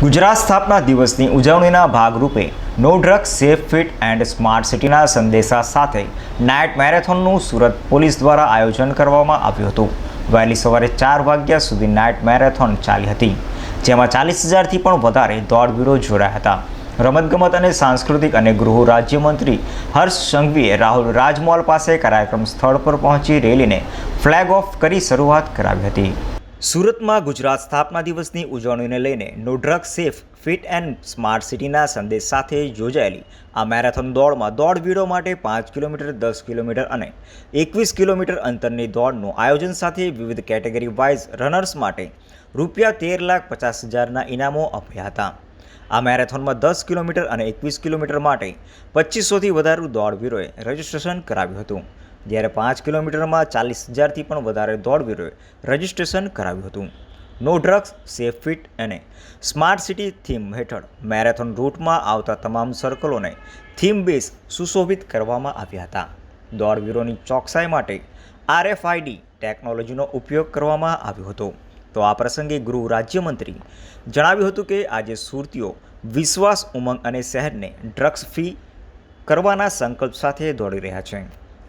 ગુજરાત સ્થાપના દિવસની ઉજવણીના ભાગરૂપે no drugs safe fit and smart સિટીના સંદેશા સાથે નાઇટ મેરેથોનનું સુરત પોલીસ દ્વારા આયોજન કરવામાં આવ્યું હતું. વહેલી સવારે ચાર વાગ્યા સુધી નાઇટ મેરેથોન ચાલી હતી, જેમાં ચાલીસ હજારથી પણ વધારે દોડવીરો જોડાયા હતા. રમતગમત અને સાંસ્કૃતિક અને ગૃહ રાજ્યમંત્રી હર્ષ સંઘવીએ રાહુલ રાજમોલ પાસે કાર્યક્રમ સ્થળ પર પહોંચી રેલીને ફ્લેગ ઓફ કરી શરૂઆત કરાવી હતી. સુરતમાં ગુજરાત સ્થાપના દિવસની ઉજવણીને લઈને no drug safe, fit and smart સિટીના સંદેશ સાથે યોજાયેલી આ મેરેથોન દોડમાં દોડવીરો માટે પાંચ કિલોમીટર, દસ કિલોમીટર અને એકવીસ કિલોમીટર અંતરની દોડનું આયોજન સાથે વિવિધ કેટેગરી વાઇઝ રનર્સ માટે રૂપિયા તેર લાખ પચાસ હજારના ઇનામો અપાયા હતા. આ મેરેથોનમાં દસ કિલોમીટર અને એકવીસ કિલોમીટર માટે પચીસોથી વધારે દોડવીરોએ રજિસ્ટ્રેશન કરાવ્યું હતું. જ્યારે પાંચ કિલોમીટરમાં ચાલીસ હજારથી પણ વધારે દોડવીરોએ રજીસ્ટ્રેશન કરાવ્યું હતું. નો ડ્રગ્સ સેફ ફિટ અને સ્માર્ટ સિટી થીમ હેઠળ મેરેથોન રૂટમાં આવતા તમામ સર્કલોને થીમ બેઝ સુશોભિત કરવામાં આવ્યા હતા. દોડવીરોની ચોકસાઈ માટે આરએફઆઈડી ટેકનોલોજીનો ઉપયોગ કરવામાં આવ્યો હતો. તો આ પ્રસંગે ગૃહ રાજ્યમંત્રી જણાવ્યું હતું કે આજે સુરતીઓ વિશ્વાસ ઉમંગ અને શહેરને ડ્રગ્સ ફ્રી કરવાના સંકલ્પ સાથે દોડી રહ્યા છે.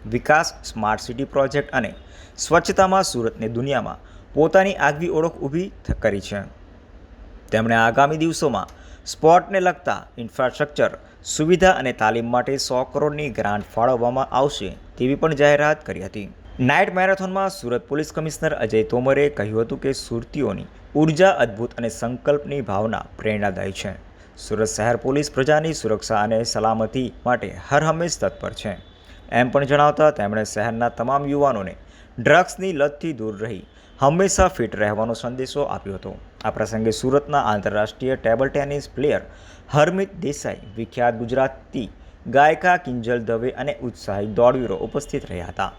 વિકાસ, સ્માર્ટ સિટી પ્રોજેક્ટ અને સ્વચ્છતામાં સુરતને દુનિયામાં પોતાની આગવી ઓળખ ઊભી કરી છે. તેમણે આગામી દિવસોમાં સ્પોર્ટને લગતા ઇન્ફ્રાસ્ટ્રક્ચર, સુવિધા અને તાલીમ માટે સો કરોડની ગ્રાન્ટ ફાળવવામાં આવશે તેવી પણ જાહેરાત કરી હતી. નાઇટ મેરેથોનમાં સુરત પોલીસ કમિશનર અજય તોમરે કહ્યું હતું કે સુરતીઓની ઊર્જા અદ્ભુત અને સંકલ્પની ભાવના પ્રેરણાદાયી છે. સુરત શહેર પોલીસ પ્રજાની સુરક્ષા અને સલામતી માટે હર હંમેશ તત્પર છે. એમ પણ જણાવતા તેમણે શહેરના તમામ યુવાનોને ડ્રગ્સની લતથી દૂર રહી, હંમેશા ફિટ રહેવાનો સંદેશો આપ્યો હતો. આ પ્રસંગે સુરતના આંતરરાષ્ટ્રીય table tennis player Harmeet Desai, વિખ્યાત ગુજરાતી ગાયિકા કિંજલ દવે અને ઉત્સાહી દોડવીરો ઉપસ્થિત રહ્યા હતા.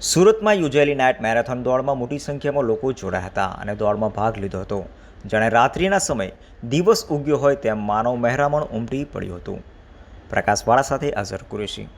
સુરતમાં યોજાયેલી નાઇટ મેરેથોન દોડમાં મોટી સંખ્યામાં લોકો જોડાયા હતા અને દોડમાં ભાગ લીધો હતો. જાણે રાત્રિના સમયે દિવસ ઉગ્યો હોય તેમ માનવ મહેરામણ ઉમટી પડ્યું હતું. પ્રકાશવાળા સાથે અઝર કુરેશી.